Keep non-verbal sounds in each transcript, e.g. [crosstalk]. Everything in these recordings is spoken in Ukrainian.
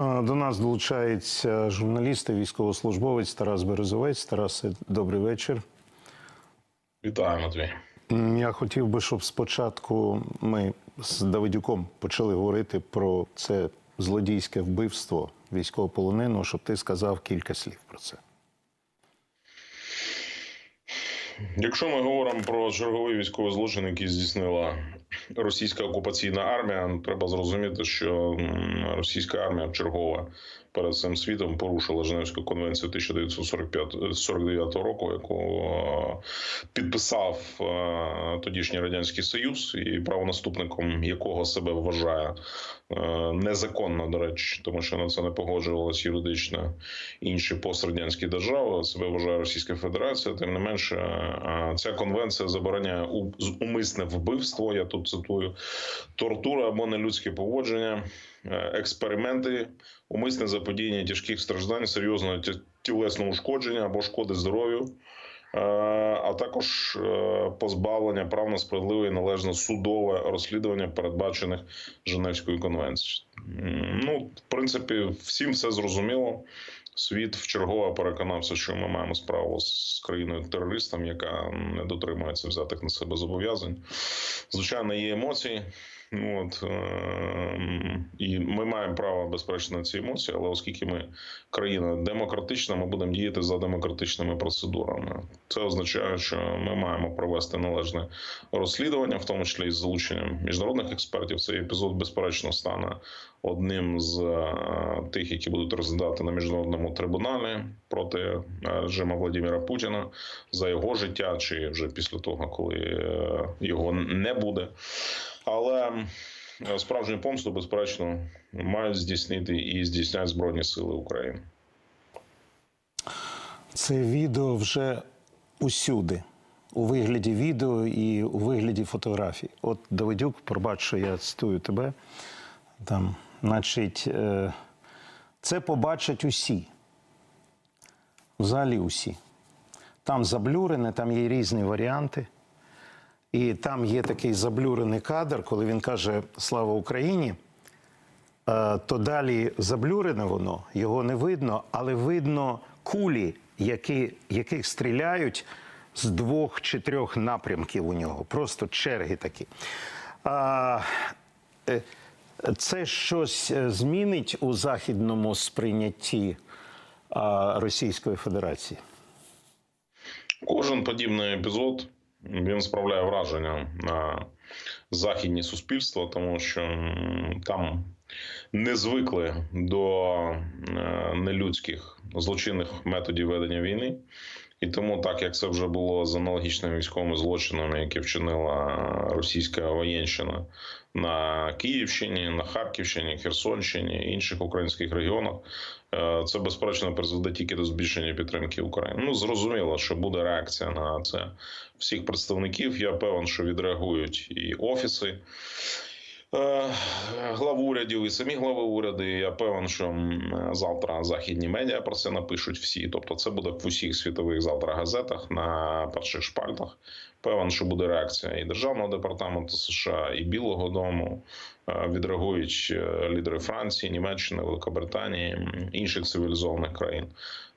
А, До нас долучається журналіст і військовослужбовець Тарас Березовець. Тарасе, добрий вечір. Вітаю, Матвій. Я хотів би, щоб спочатку ми з Давидюком почали говорити про це злодійське вбивство військовополоненого, щоб ти сказав кілька слів про це. Якщо ми говоримо про черговий військовий злочин, який здійснила російська окупаційна армія, ну, треба зрозуміти, що російська армія вчергове перед цим світом порушила Женевську конвенцію 1949 року, яку е, підписав е, тодішній радянський союз, і правонаступником якого себе вважає е, незаконно, до речі, тому що на це не погоджувалися юридично інші пострадянські держави. Себе вважає Російська Федерація. Тим не менше, е, ця конвенція забороняє умисне вбивство. Я тут цитую тортура або нелюдське поводження, е, експерименти, умисне заподіяння тяжких страждань, серйозного тілесного ушкодження або шкоди здоров'ю. е, А також е, позбавлення прав на справедливе і належне судове розслідування, передбачених Женевською конвенцією. Ну, в принципі, всім все зрозуміло. Світ вчергове переконався, що ми маємо справу з країною терористом, яка не дотримується взятих на себе зобов'язань. Звичайно, є емоції. От, і ми маємо право безперечно на ці емоції, але оскільки ми країна демократична, ми будемо діяти за демократичними процедурами. Це означає, що ми маємо провести належне розслідування, в тому числі із залученням міжнародних експертів. Цей епізод безперечно стане одним з е, тих, які будуть розглядати на міжнародному трибуналі проти е, режиму Владимира Путіна за його життя, чи вже після того, коли е, його не буде. Але е, справжню помсту, безперечно, мають здійснити і здійснять Збройні Сили України. Це відео вже усюди, у вигляді відео і у вигляді фотографій. От Давидюк, пробач, що я цитую тебе. Там, значить, е, це побачать усі. Взагалі усі. Там заблюрене, там є різні варіанти. І там є такий заблюрений кадр, коли він каже Слава Україні. Е, то далі заблюрене воно, його не видно, але видно кулі, які, яких стріляють з двох чи трьох напрямків у нього. Просто черги такі. Е, це щось е, змінить у західному сприйнятті Російської Федерації. Кожен подібний епізод він справляє враження на західні суспільства, тому що там не звикли до е, нелюдських злочинних методів ведення війни. І тому, так як це вже було з аналогічними військовими злочинами, які вчинила російська воєнщина на Київщині, на Харківщині, Херсонщині інших українських регіонах, е, це безперечно призведе тільки до збільшення підтримки України. Ну зрозуміло, що буде реакція на це всіх представників. Я певен, що відреагують і офіси. Е, Глав урядів і самі глави уряду. І Я певен, що завтра західні медіа про це напишуть всі. Тобто, це буде в усіх світових завтра газетах на перших шпальтах. Певен, що буде реакція і державного департаменту США, і Білого Дому. Е, Відреагують е, лідери Франції, Німеччини, Великобританії, інших цивілізованих країн.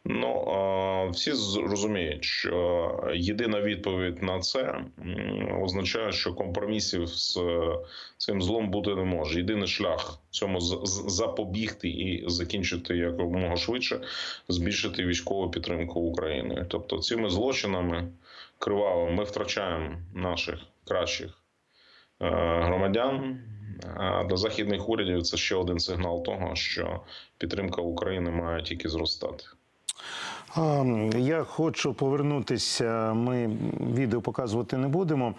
Ну всі зрозуміють, що єдина відповідь на це означає, що компромісів з е, цим злом бути не може. Єдиний шлях цьому запобігти і закінчити якомога швидше, збільшити військову підтримку України. Тобто, цими злочинами кривавими ми втрачаємо наших кращих е, громадян. А для західних урядів це ще один сигнал того, що підтримка України має тільки зростати. Я хочу повернутися. Ми відео показувати не будемо.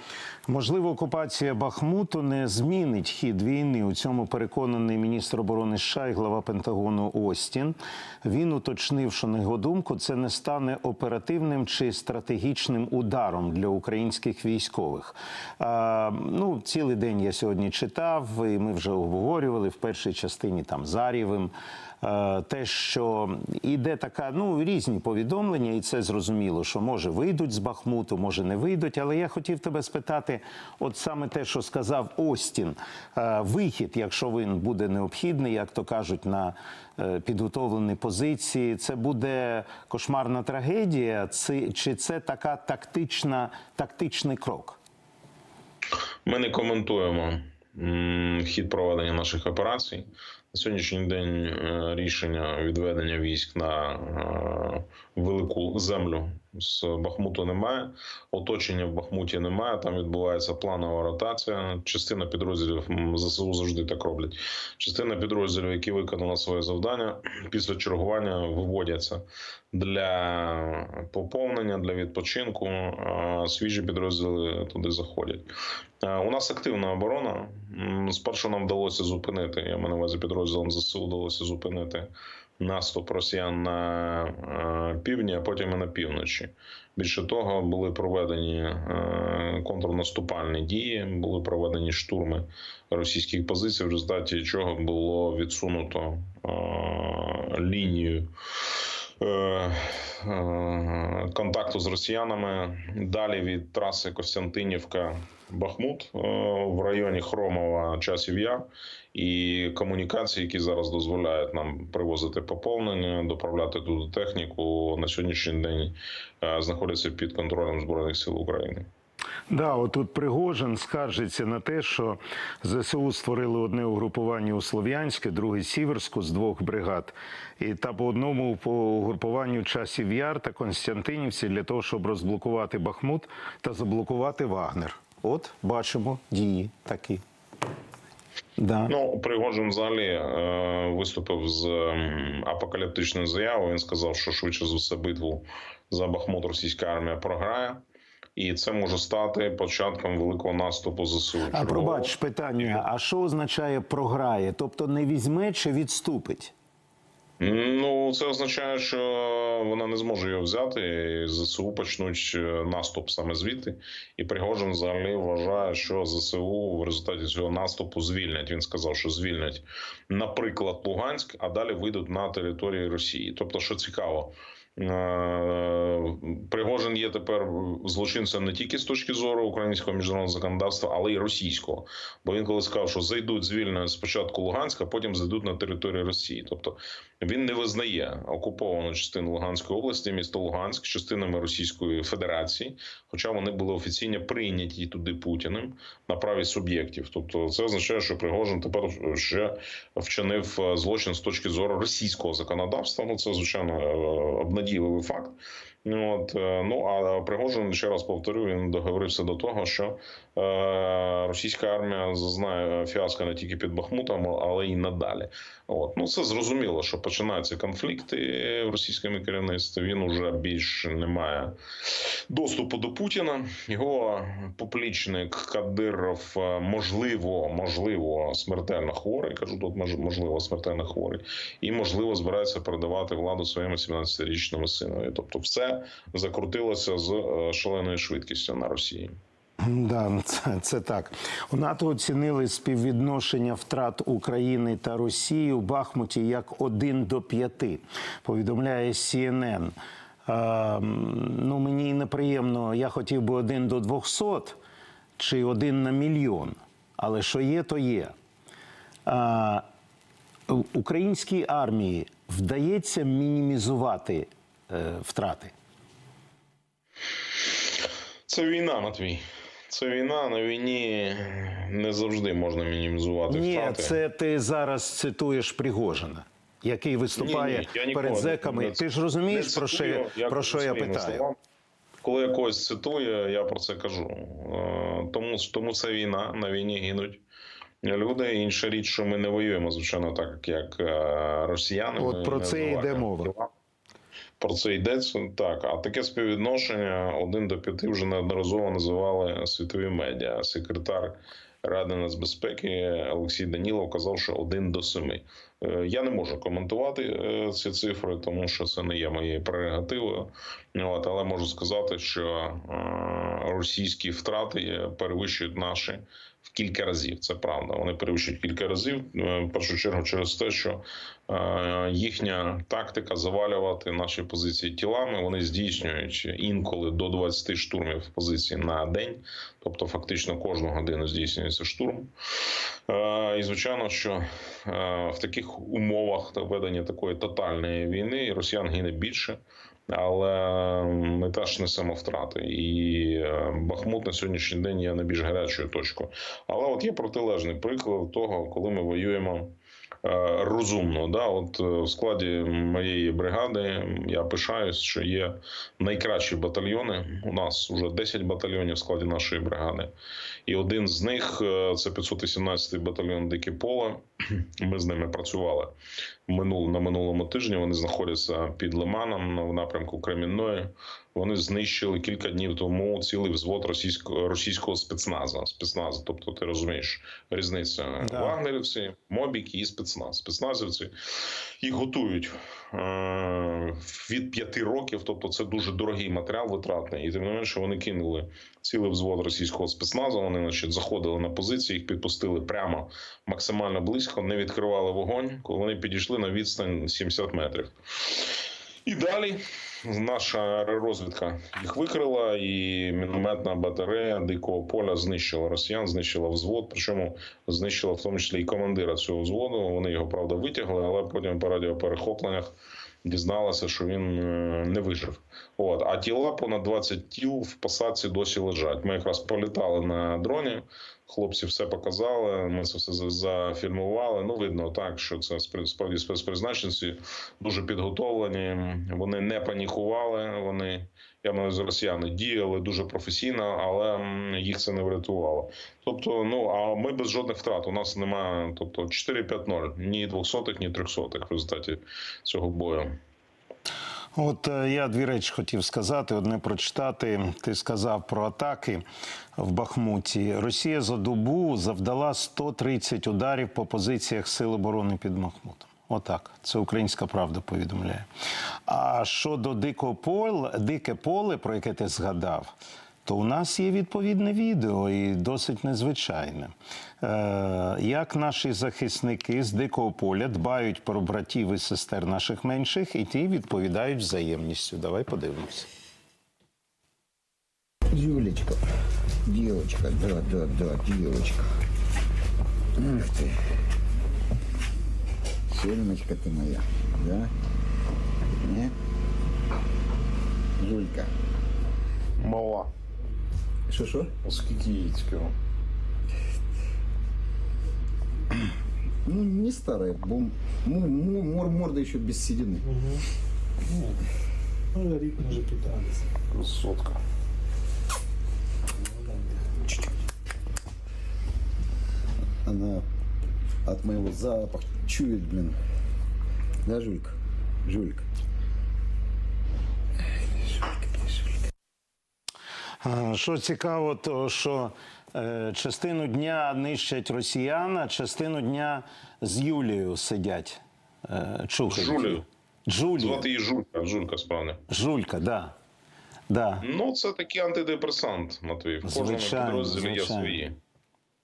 Можливо, окупація Бахмуту не змінить хід війни. У цьому переконаний міністр оборони США і глава Пентагону Остін. Він уточнив, що на його думку це не стане оперативним чи стратегічним ударом для українських військових. А, ну, цілий день я сьогодні читав, і ми вже обговорювали в першій частині там Зарєвим. Е, те, що іде така, ну різні повідомлення, і це зрозуміло, що може вийдуть з Бахмуту, може не вийдуть. Але я хотів тебе спитати, от саме те, що сказав Остін, е, вихід, якщо він буде необхідний, як то кажуть, на е, підготовлені позиції, це буде кошмарна трагедія, чи це така тактична, тактичний крок? Ми не коментуємо хід проведення наших операцій. На сьогоднішній день е, рішення відведення військ на е, велику землю з Бахмуту немає. Оточення в Бахмуті немає. Там відбувається планова ротація. Частина підрозділів ЗСУ завжди так роблять. Частина підрозділів, які виконали своє завдання, [clears throat] після чергування виводяться для поповнення, для відпочинку. Свіжі підрозділи туди заходять. Е, У нас активна оборона. Спершу нам вдалося зупинити. Я маю на увазі підрозділом ЗСУ вдалося зупинити наступ росіян на е, півдні, а потім і на півночі. Більше того, були проведені е, контрнаступальні дії, були проведені штурми російських позицій, в результаті чого було відсунуто е, лінію. Контакту з росіянами далі від траси Костянтинівка Бахмут е, в районі Хромова часів Яр і комунікації, які зараз дозволяють нам привозити поповнення, доправляти туди техніку на сьогоднішній день е, знаходяться під контролем збройних сил України. Да, отут Пригожин скаржиться на те, що ЗСУ створили одне угрупування у Слов'янське, друге Сіверську з двох бригад, і та по одному по угрупуванню часів Яр та Константинівці для того, щоб розблокувати Бахмут та заблокувати Вагнер. От бачимо дії такі. Да. Ну, Пригожин взагалі е, виступив з апокаліптичною заявою. Він сказав, що швидше за все битву за Бахмут російська армія програє, і це може стати початком великого наступу ЗСУ. А пробач питання: а що означає програє? Тобто не візьме чи відступить? Ну, це означає, що вона не зможе його взяти. і ЗСУ почнуть е, наступ саме звідти. І Пригожин взагалі вважає, що ЗСУ в результаті цього наступу звільнять. Він сказав, що звільнять, наприклад, Луганськ, а далі вийдуть на території Росії. Тобто, що цікаво. Е, Пригожин є тепер злочинцем не тільки з точки зору українського міжнародного законодавства, але й російського. Бо він коли сказав, що зайдуть звільнять спочатку Луганська, потім зайдуть на територію Росії. Тобто він не визнає окуповану частину Луганської області, місто Луганськ, частинами Російської Федерації, хоча вони були офіційно прийняті туди Путіним на праві суб'єктів. Тобто, це означає, що Пригожин тепер ще вчинив е, злочин з точки зору російського законодавства. Ну це звичайно е, обнадійливий факт. Ну, От е, ну а Пригожин ще раз повторю, він договорився до того, що е, російська армія зазнає фіаско не тільки під Бахмутом, але й надалі. От ну це зрозуміло, що починаються конфлікти в російському керівництві. Він уже більш не має доступу до Путіна. Його поплічник Кадиров, е, можливо, можливо, смертельно хворий. Кажу, тут мож- можливо, смертельно хворий, і можливо збирається передавати владу своєму 17-річному синові. Тобто, все закрутилося з е, шаленою швидкістю на Росії. Да, це, це так. У НАТО оцінили співвідношення втрат України та Росії у Бахмуті як 1 до 5, повідомляє CNN. А, м, ну, мені неприємно, я хотів би 1 до 200 чи 1 на мільйон. Але що є, то є. У- українській армії вдається мінімізувати е, втрати. Це війна, Матвій. Це війна. На війні не завжди можна мінімізувати Ні, втрати. це ти зараз цитуєш Пригожина, який виступає Ні, ні, перед зеками. не- Ти ж розумієш, про що, я, про що я питаю? словами. Коли я когось цитую, я про це кажу. Е, Тому, тому це війна. На війні гинуть люди. Інша річ, що ми не воюємо, звичайно, так як е, росіяни. От Ми про це йде мова. Про це йдеться так. А таке співвідношення 1 до 5 вже неодноразово називали світові медіа. Секретар Ради нацбезпеки Олексій Данілов казав, що 1 до 7. Е, Я не можу коментувати е, ці цифри, тому що це не є моєю прерогативою. От, але можу сказати, що е, російські втрати перевищують наші в кілька разів. Це правда. Вони перевищують кілька разів. В першу чергу через те, що їхня тактика завалювати наші позиції тілами. Вони здійснюють інколи до 20 штурмів позицій на день, тобто фактично кожну годину здійснюється штурм. І звичайно, що в таких умовах та ведення такої тотальної війни росіян гине більше. Але ми теж несемо втрати, і е, Бахмут на сьогоднішній день є найбільш гарячою точкою. Але от є протилежний приклад того, коли ми воюємо розумно. Да? От е, в складі моєї бригади я пишаюсь, що є найкращі батальйони. У нас вже 10 батальйонів в складі нашої бригади, і один з них е, це 518-й батальйон Дике Поле. [clears throat] Ми з ними працювали минул на минулому тижні. Вони знаходяться під Лиманом в напрямку Кремінної. Вони знищили кілька днів тому цілий взвод російського російського спецназу. Спецназу, тобто ти розумієш різницю Да. вагнерівці, мобіки і спецназ. Спецназівці їх готують е- від п'яти років. Тобто, це дуже дорогий матеріал витратний, і тим не менше вони кинули цілий взвод російського спецназу. Вони значить, заходили на позиції, їх підпустили прямо максимально близько, не відкривали вогонь, коли вони підійшли на відстань 70 метрів. І далі наша розвідка їх викрила, і мінометна батарея дикого поля знищила росіян, знищила взвод. Причому знищила в тому числі і командира цього взводу. Вони його правда витягли, але потім по радіоперехопленнях дізналися, що він е, не вижив. От а тіла понад 20 тіл в посадці досі лежать. Ми якраз політали на дроні. Хлопці все показали. Ми це все зафільмували. Ну видно так, що це справді спецпризначенці дуже підготовлені. Вони не панікували. Вони я маю з росіяни діяли дуже професійно, але їх це не врятувало. Тобто, ну а ми без жодних втрат. У нас немає, тобто 4-5-0, ні 200 ні 300 в результаті цього бою. От е, я дві речі хотів сказати. Одне прочитати. Ти сказав про атаки в Бахмуті. Росія за добу завдала 130 ударів по позиціях Сил оборони під Бахмутом. Отак, це українська правда повідомляє. А щодо дикого поле, дике поле, про яке ти згадав, то у нас є відповідне відео і досить незвичайне. Е, як наші захисники з дикого поля дбають про братів і сестер наших менших, і ті відповідають взаємністю. Давай подивимося. Юлечка, девочка, да, да, да, девочка. Ах ты. Сельмочка ты моя, да? Не? Юлька. Мала. Что-что? Скільки їй цікаво? Ну, не старая, бо м- м- мор, морда еще без седины. Ну, рік може питатися. Красотка. Она от моего запаха чует, блин. Да, Жулька? Жулька. Що цікаво, то що е, частину дня нищать росіян, а частину дня з Юлією сидять. Е, чухають. Жулею. Джулію. Звати її Жулька, Жулька справді. Жулька, да. Да. Ну, це такий антидепресант, Матвій. В кожному підрозділі є свої.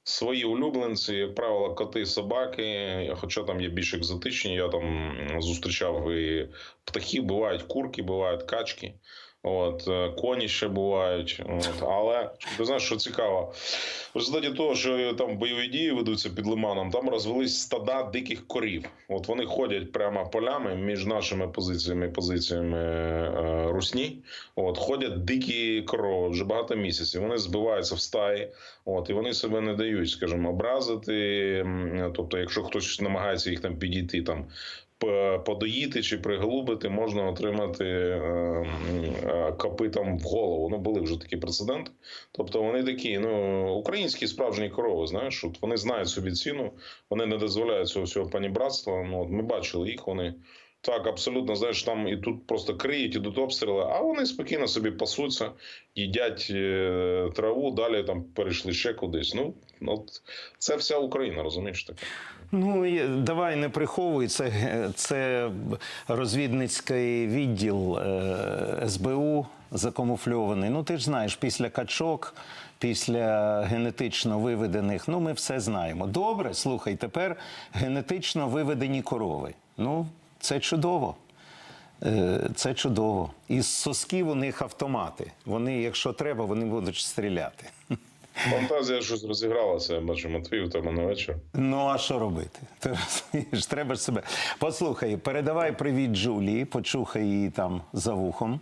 Свої улюбленці, як правило, коти, собаки. Хоча там є більш екзотичні. Я там зустрічав і птахи, бувають курки, бувають качки. От е, коні ще бувають, от але ти знаєш, що цікаво, в результаті того, що там бойові дії ведуться під лиманом, там розвелись стада диких корів. От вони ходять прямо полями між нашими позиціями і позиціями е, русні. От ходять дикі корови вже багато місяців. Вони збиваються в стаї, от і вони себе не дають, скажімо, образити. Тобто, якщо хтось намагається їх там підійти там. П- Подоїти чи приголубити можна отримати е, е, копитом в голову. Ну були вже такі прецеденти. Тобто вони такі, ну українські справжні корови. Знаєш, от вони знають собі ціну, вони не дозволяють цього всього панібратства. Ну от ми бачили їх. Вони Так, абсолютно. Знаєш, там і тут просто криють, ідуть обстріли, а вони спокійно собі пасуться, їдять е, траву, далі там перейшли ще кудись. Ну, от це вся Україна, розумієш таке. Ну і давай не приховуй. Це, це розвідницький відділ е, СБУ закамуфльований. Ну ти ж знаєш, після качок, після генетично виведених, ну ми все знаємо. Добре, слухай, тепер генетично виведені корови. Ну, це чудово. Е, Це чудово. Із сосків у них автомати. Вони, якщо треба, вони будуть стріляти. Фантазія щось розігралася, я бачу, Матвій, у тебе на вечір. Ну, а що робити? Ти розумієш, треба ж себе. Послухай, передавай привіт Джулії, почухай її там за вухом.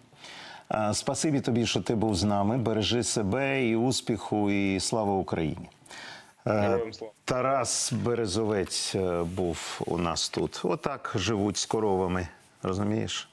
Спасибі тобі, що ти був з нами. Бережи себе і успіху, і слава Україні. Е, Тарас Березовець е, був у нас тут. Отак живуть з коровами, розумієш?